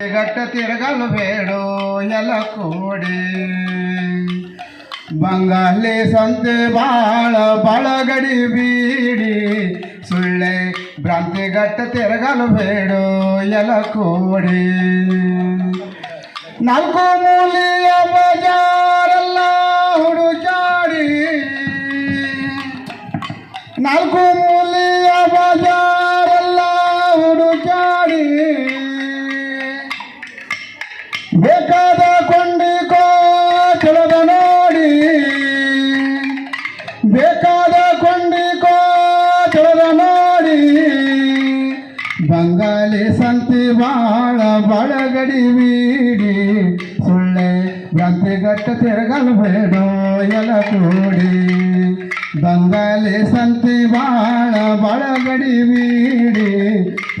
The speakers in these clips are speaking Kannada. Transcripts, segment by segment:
ಗಟ್ಟ ತಿರುಗಲು ಬೇಡೋ ಎಲ್ಲ ಕೂಡಿ. ಬಂಗಾಲಿ ಸಂತೆ ಬಾಳ ಬಳಗಡಿ ಬೀಡಿ. ಸುಳ್ಳೆ ಭ್ರಾಂತಿ ಗಟ್ಟ ತಿರುಗಲು ಬೇಡೋ ಎಲ್ಲ ಕೂಡಿ. ನಾಲ್ಕು ಮೂಲಿಯ ಬಜಾರಲ್ಲ ಹುಡುಕಾಡಿ. ನಾಲ್ಕು ಮೂಲಿಯ ಬಜಾರಲ್ಲ ಹುಡುಕಾಡಿ. ಬೇಕಾದ ಕೊಂಡಿಕೋ ಕೆಳದ ನೋಡಿ. ಬೇಕಾದ ಕೊಂಡಿಕೋ ಕೆಳದ ನೋಡಿ. ಬಂಗಾಲಿ ಸಂತಿ ಬಾಳ ಬಳಗಡಿ ಬೀಡಿ. ಸುಳ್ಳೆ ಭ್ರಾಂತಿ ಗಟ್ಟ ತಿರುಗಲು ಬೇಡೋ ಎಲ ಕೂಡಿ. ಬಂಗಾಲಿ ಸಂತಿ ಬಳಗಡಿ ಬೀಡಿ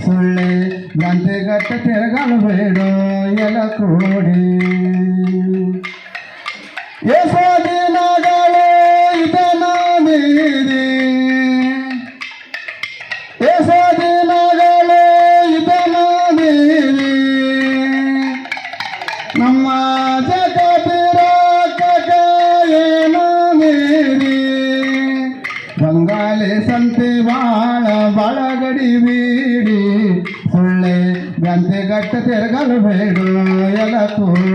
ಸುಳ್ಳೆ ಗಂಟೆಗಟ್ಟ ಗಟ್ಟ ತಿರುಗಲು ಬೇಡ ಎಲ ಕೂಡಿ ಸಂತೆ ಬಾಳ ಬಳಗಡಿ ಬೀಡಿ ಸುಳ್ಳೆ ಗಂಟೆ ಗಟ್ಟ ತಿರುಗಲು ಬೇಡು ಎಲ ಕೂಡಿ